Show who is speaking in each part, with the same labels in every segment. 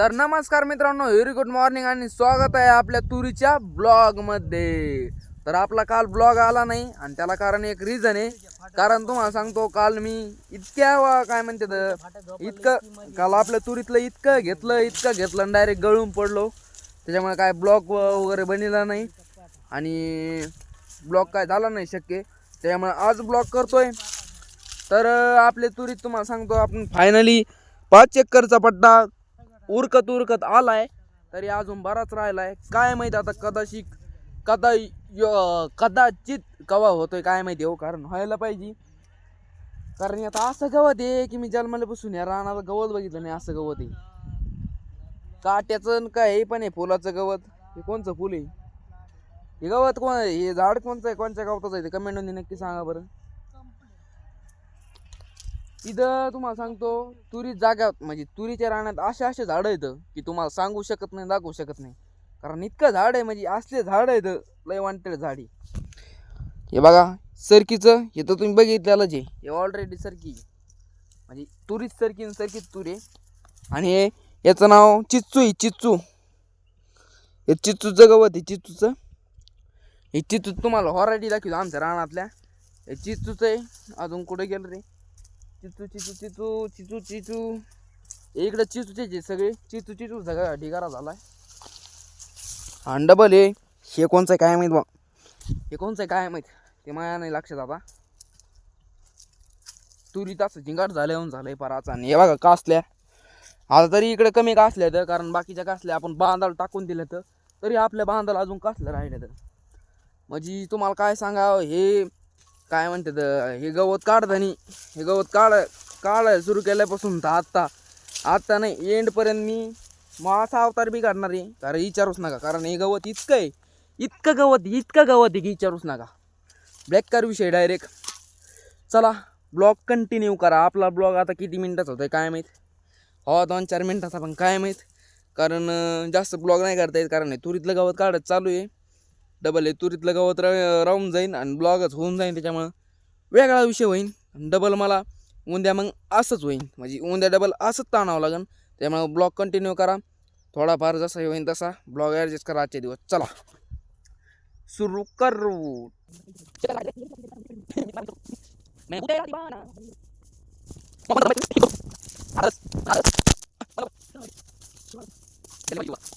Speaker 1: तर नमस्कार मित्रांनो व्हेरी गुड मॉर्निंग आणि स्वागत आहे आपल्या तुरीच्या ब्लॉगमध्ये. तर आपला काल ब्लॉग आला नाही आणि त्याला कारण एक रिझन आहे. कारण तुम्हाला सांगतो काल मी इतक्या वा- काय म्हणते इतकं काल आपल्या तुरीतलं इतकं घेतलं इतकं घेतलं आणि डायरेक्ट गळून पडलो. त्याच्यामुळे काय ब्लॉग वगैरे बनला नाही. आणि ब्लॉग काय झाला नाही शक्य. त्यामुळे आज ब्लॉग करतोय. तर आपले आपल्या तुरीत तुम्हाला सांगतो आपण फायनली पाच चक्करचा पट्टा उरकत उरकत आलाय तरी अजून बराच राहिलाय. काय माहिती आता कदाचित कदा कदाचित कवा होतोय काय माहिती हो कारण व्हायला पाहिजे. कारण आता असं गवत आहे की मी जन्माल्यापासून या रानाला गवत बघितलं नाही असं गवत आहे. काट्याचं आणि काय हे पण आहे फुलाचं गवत. हे कोणचं फुल आहे? हे गवत कोण आहे? हे झाड कोणचं आहे? कोणत्या गवताचं आहे ते कमेंटमध्ये नक्की सांगा बरं. इथं तुम्हाला सांगतो तुरी जागा म्हणजे तुरीच्या रानात असे असे झाडं आहेत की तुम्हाला सांगू शकत नाही दाखवू शकत नाही. कारण इतकं झाड आहे म्हणजे असले झाड आहेत लय वांटेड झाडी. हे बघा सरकीचं हे तर तुम्ही बघितलेलंच आहे. हे ऑलरेडी सरकी म्हणजे तुरीच सरकी सरकीच तुरी आणि हे याचं नाव चिच्चू आहे चिच्चू. हे चिच्चूचं गवत आहे चिच्चूचं. हे चिच्चू तुम्हाला हॉरायटी दाखवतो आमच्या रानातल्या. हे चिच्चूचं आहे अजून कुठे गेलं रे? चिचू चिचू चिचू चिचू चिचू. इकडं चिचूचे सगळे चिचू चिचू सगळा ढिगारा झालाय. आणि डबल हे हे कोणचं काय माहीत बा हे कोणचं काय माहीत? ते माया नाही लक्षात आता. तुरी तास झिंगाट झाल्याहून झालंय पराचा आणि हे बघा कासल्या. आता तरी इकडे कमी कासल्या तर कारण बाकीच्या कासल्या आपण बांधाला टाकून दिल्या तर तरी आपल्या बांधाला अजून कासल्या राहिल्या तर म्हणजे तुम्हाला काय सांगावं हे काय म्हणतात हे गवत काढतानी हे गवत काढ काढायला सुरू केल्यापासून तर आत्ता. आत्ता नाही एंडपर्यंत मी माझा अवतार बी काढणार आहे. कारण विचारूच नका कारण हे गवत इतकं आहे. इतकं गवत इतकं गवत आहे की विचारूच नका. ब्लॅक कार विषय डायरेक्ट चला ब्लॉग कंटिन्यू करा. आपला ब्लॉग आता किती मिनटाचा होता काय माहीत? हो दोन चार मिनटाचा पण काय माहीत? कारण जास्त ब्लॉग नाही करता येत कारण हे तुरीतलं गवत काढत चालू आहे. डबल हे तुरीतलं गवत रा राहून जाईन आणि ब्लॉगच होऊन जाईन त्याच्यामुळं. वेगळा विषय होईन. डबल मला उंद्या मग असंच होईन. म्हणजे उंद्या डबल असंच ताणावं लागेल त्यामुळं ब्लॉग कंटिन्यू करा. थोडाफार जसा होईन तसा ब्लॉग ॲडजस्ट करा आजचे दिवस. चला. सुरू करू.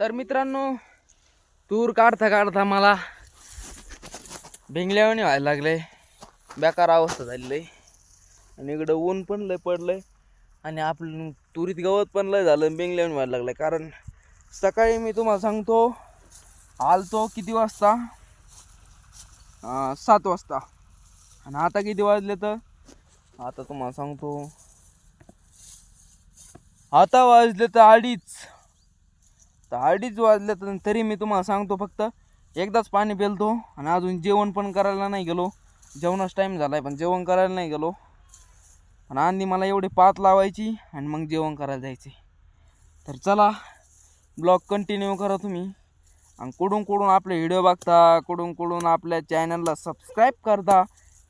Speaker 1: तर मित्रांनो तूर काढता काढता मला भिंगल्यावानी व्हायला लागले. बेकार अवस्था झालेली. आहे आणि इकडं ऊन पण लय पडलंय. आणि आपलं तुरीत गवत पण लय झालं बेंगल्यावानी व्हायला लागलं कारण सकाळी मी तुम्हाला सांगतो आलतो किती वाजता? सात वाजता. आणि आता किती वाजले तर? आता तुम्हाला सांगतो. आता वाजले तर अडीच. तर अडीच वाजले तर तरी मी तुम्हाला सांगतो फक्त एकदाच पाणी पेलतो आणि अजून जेवण पण करायला नाही गेलो. जेवणाच टाईम झाला आहे पण जेवण करायला नाही गेलो. आणि आधी मला एवढी पात लावायची आणि मग जेवण करायला जायचे. तर चला ब्लॉग कंटिन्यू करा तुम्ही. आणि कुठून कुठून आपले व्हिडिओ बघता कुठून कुठून आपल्या चॅनलला सबस्क्राईब करता.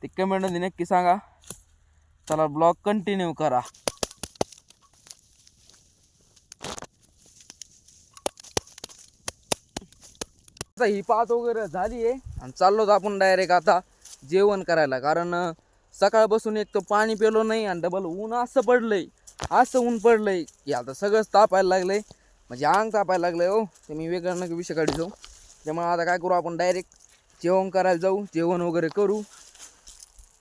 Speaker 1: ते कमेंटमध्ये नक्की सांगा. चला ब्लॉग कंटिन्यू करा. आता ही पात वगैरे झाली आहे आणि चाललोच आपण डायरेक्ट आता जेवण करायला. कारण सकाळ सकाळपासून एक तर पाणी पेलो नाही आणि डबल ऊन असं पडलंय. असं ऊन पडलंय. की आता सगळंच तापायला लागलंय. म्हणजे अंग तापायला लागलंय हो. ते मी वेगळं नका विषय जाऊ त्यामुळे आता काय करू आपण डायरेक्ट जेवण करायला जाऊ. जेवण वगैरे करू.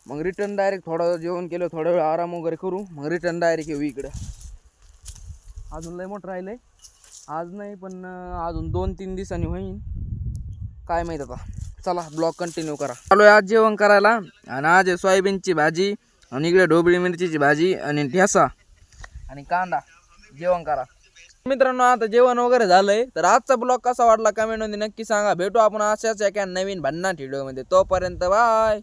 Speaker 1: मग रिटर्न डायरेक्ट थोडा जेवण केलं थोडा वेळ आराम वगैरे करू मग रिटर्न डायरेक्ट येऊ इकडं. अजून लय मोठं राहिलंय. आज नाही पण अजून दोन तीन दिवसांनी होईन. काय माहीत आता. चला ब्लॉग कंटिन्यू करा. चालू आज जेवण करायला. आणि आज आहे सोयाबीनची भाजी आणि इकडे ढोबळी मिरचीची भाजी आणि ठेसा. आणि कांदा. जेवण करा. मित्रांनो आता जेवण वगैरे झालंय. तर आजचा ब्लॉग कसा वाटला कमेंटमध्ये नक्की सांगा. भेटू आपण अशाच एका नवीन भन्नाट व्हिडिओमध्ये तोपर्यंत बाय